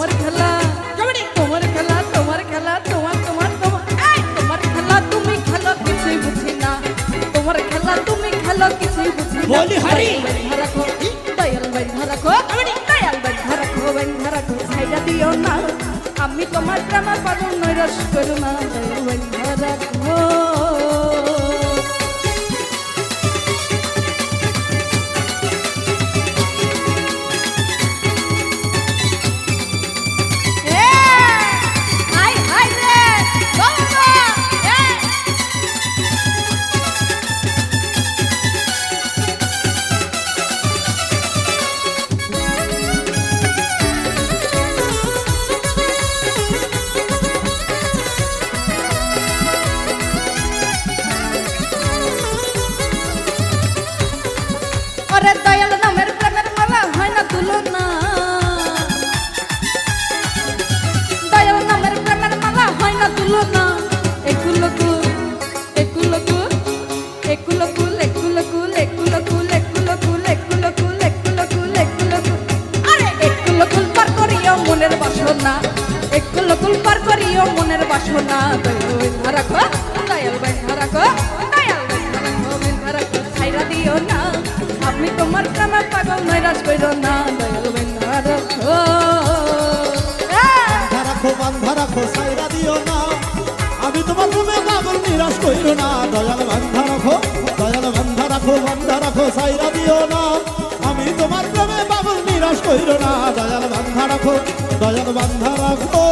তোমার খেলা তোমার খেলা তোমার খেলা তোমার তোমার তোমার। তোমার খেলা তুমি খেলো কিছুই বুঝি না। তোমার খেলা তুমি খেলো কিছুই বুঝি না। বলি হরি। রাখো দয়াল বাইন্ধা রাখো দয়াল বাইন্ধা রাখো বাইন্ধা রাখো ছাইডা দিও আমি তোমার প্রেমার পাগল নৈরাস করো না দয়াল বাসনা দয়াল ভারাকো দয়াল বাই ভারাকো দয়াল বাই ভারাকো বিন ভারাকো ছাইরা দিও না। আমি তোমার প্রেমে পাগল নৈরাজ কইরো না। দয়াল তোমার তুমি পাগল নিরাশ কইর না। দয়াল বান্ধা রাখো, দয়াল বান্ধা রাখো বান্ধা রাখো, সাইরা দিও না। আমি তোমার প্রেমে পাগল নিরাশ কইর না। দয়াল বান্ধা রাখো, দয়াল বান্ধা রাখো।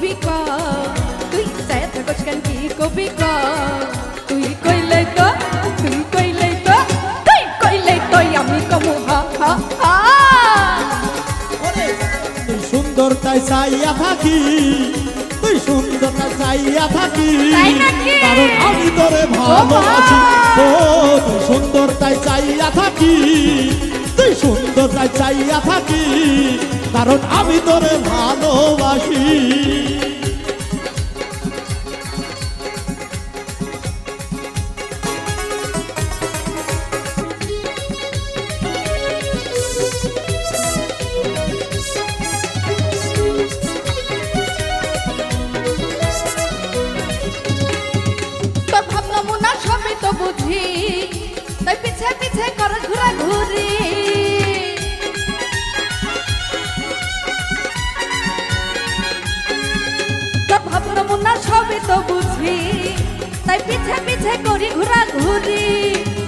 কবি ক? তুই চায় থাকস কেন কি কবি ক? তুই কইলে তো তুই কইলে তো তুই কইলে তো আমি কমু হা হা হা। তুই সুন্দর তাই চাইয়া থাকি তুই সুন্দর তাই চাইয়া থাকি কারণ আমি তোরে ভালোবাসি। ও তুই সুন্দর তাই চাইয়া থাকি তুই সুন্দর তাই চাইয়া থাকি। কারণ আমি তোরে ভালোবাসি। পিছে পিছে কর ঘুরা ঘুরি। ভাবনা মুনা সবই তো বুঝি তাই পিছে পিছে করি ঘুরা ঘুরি।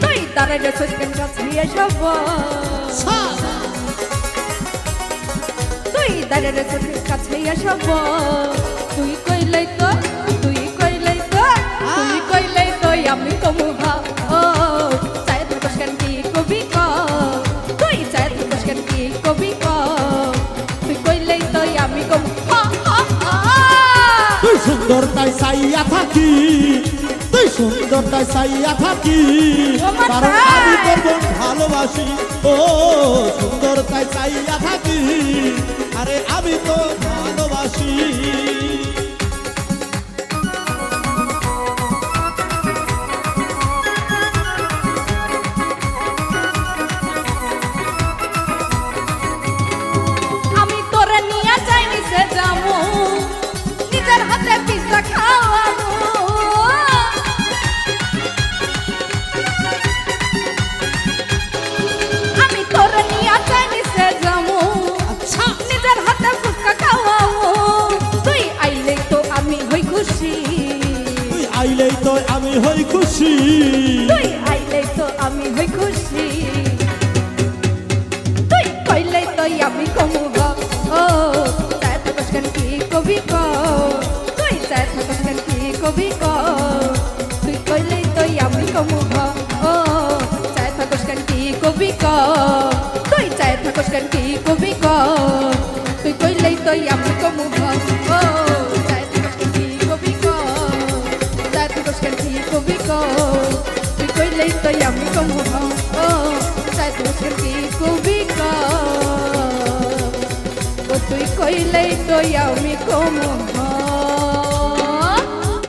তুই তারে রে সস্কেন কাছে এসব তুই তারে রে সস্কেন কাছে চাইয়া থাকি তুই সুন্দরটাই চাইয়া থাকি। কারণ আমি তোর বোন ভালোবাসি। ও সুন্দরটাই চাইয়া থাকি। আরে আমি তো ভালোবাসি। তো আমি হই খুশি। তুই আইলে তো আমি হই খুশি। তুই কইলে তো আমি কমু গো। ও, চায় থাকস কেন কি কবি ক? তুই চায় থাকস কেন কি কবি ক? তুই কইলে তো আমি কমু গো। ও, চায় থাকস কেন কি কবি ক? তুই চায় থাকস কেন কি কবি ক? তুই কইলে তো আমি কমু গো। ও চায় থাকস কেন কি কবি ক ও